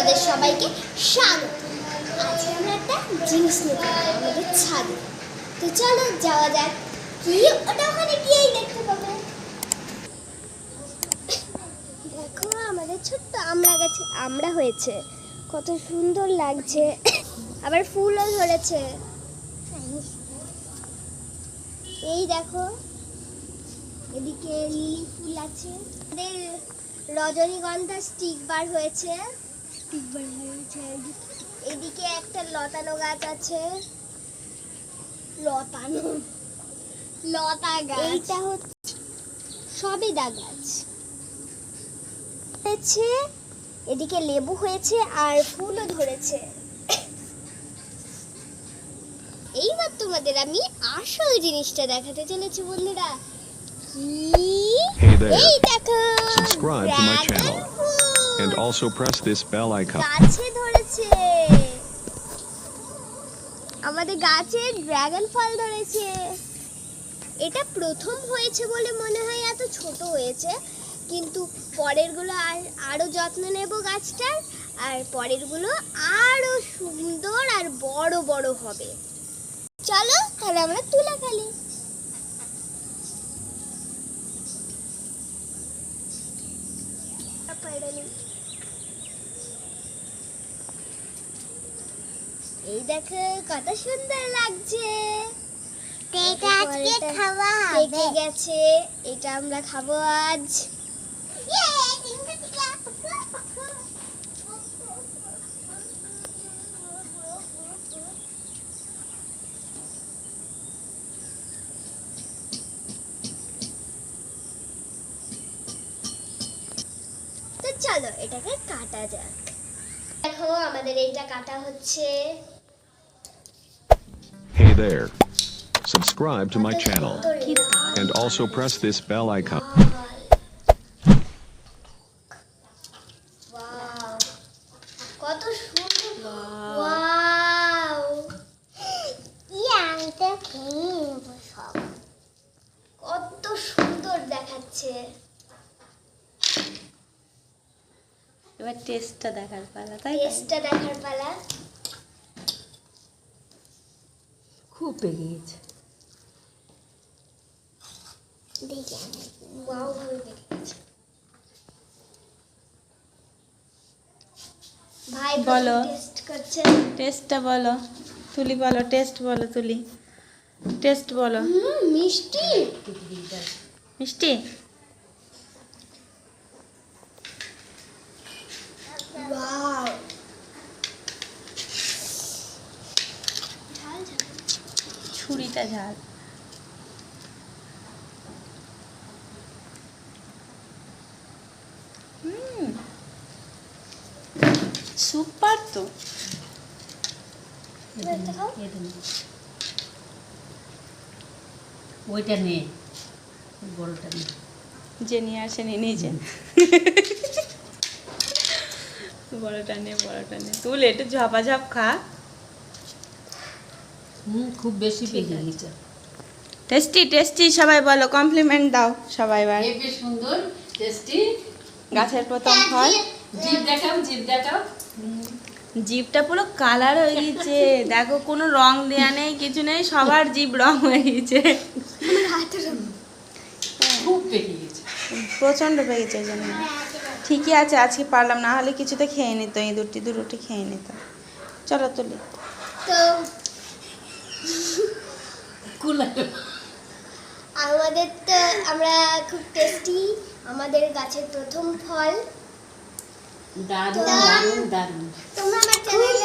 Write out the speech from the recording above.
আপনাদের সবাইকে স্বাগত। আজকে আমরা একটা জিনিস নিতে আমাদের ছাদে। তো চলো যাওয়া যাক। কি ওটা ওখানে গিয়েই দেখতে পাবেন দেখো, আমাদের ছোট্ট আমরা গেছে আমরা হয়েছে। কত সুন্দর লাগছে। আবার ফুলও ধরেছে। এই দেখো, এদিকে লিলি ফুল আছে। রজনীগন্ধা স্টিক বার হয়েছে। এদিকে একটা লতানো গাছ আছে লতানো লতা গাছ এইটা হচ্ছে সবেদা গাছ হয়েছে এদিকে লেবু হয়েছে আর ফুলও ধরেছে এইবার তোমাদের আমি আসল জিনিসটা দেখাতে চলেছি বন্ধুরা কি. এই দেখো Subscribe to my dragon channel. fruit। And also press this bell icon. গাছে ধরেছে। আমাদের গাছে ড্রাগন ফল ধরেছে। এটা প্রথম হয়েছে বলে মনে হয়, এত ছোট হয়েছে। কিন্তু পরেরগুলো আর আরও যত্ন নেব গাছটার, আর পরেরগুলো আরও সুন্দর আর বড় বড় হবে। চলো, তাহলে আমরা তুলা খালি এই দেখো কত সুন্দর লাগছে। এটা আজকে খাওয়া হবে? গেছে? এটা আমরা খাব আজ। তো চলো এটাকে কাটা যাক। দেখো আমাদের এইটা কাটা হচ্ছে Hey there. Subscribe to my channel. And also press this bell icon. কত সুন্দর ইয়ে কত সুন্দর দেখাচ্ছে এবার টেস্টটা দেখার পালা তাই টেস্টটা দেখার পালা। খুব পেকে গেছে দেখি ওয়াও ভাবে দেখে গেছে ভাই বলো। টেস্ট করছে। টেস্টটা বলো তুলি বলো টেস্ট বলো তুলি। টেস্ট বলো। হুম মিষ্টি। মিষ্টি ওয়াও ঝাল ঝাল ছুরিটা ঝাল। হুম সুপার তো। ওইটা নে বড়টা নে। যে নিয়ে আসেনি নিজে বড়টা নে বড়টা নে। তুল একটু ঝপাঝপ খা। হুম খুব বেশি পেকে গেছে। টেস্টি টেস্টি সবাই বলো কমপ্লিমেন্ট দাও সবাই বার হেবি সুন্দর টেস্টি। গাছের প্রথম ফল। জিভ দেখাও জিভ দেখাও। জিভটা পুরো কালার হয়ে গেছে। দেখো কোনো রং দেয়া নেই কিছু নেই সবার জিভ রং হয়ে গেছে। খুব পেকে গেছে। প্রচণ্ড পেয়েছে এই জন্য। ঠিকই আছে আজকে পারলাম না হলে কিছুতে খেয়ে নিত এই দুটি দু রুটি খেয়ে নিত। চলো তুলি। তো আমাদের তো আমরা খুব টেস্টি আমাদের গাছের প্রথম ফল। দারুণ দারুণ দারুণ তোমরা আমার চ্যানেলে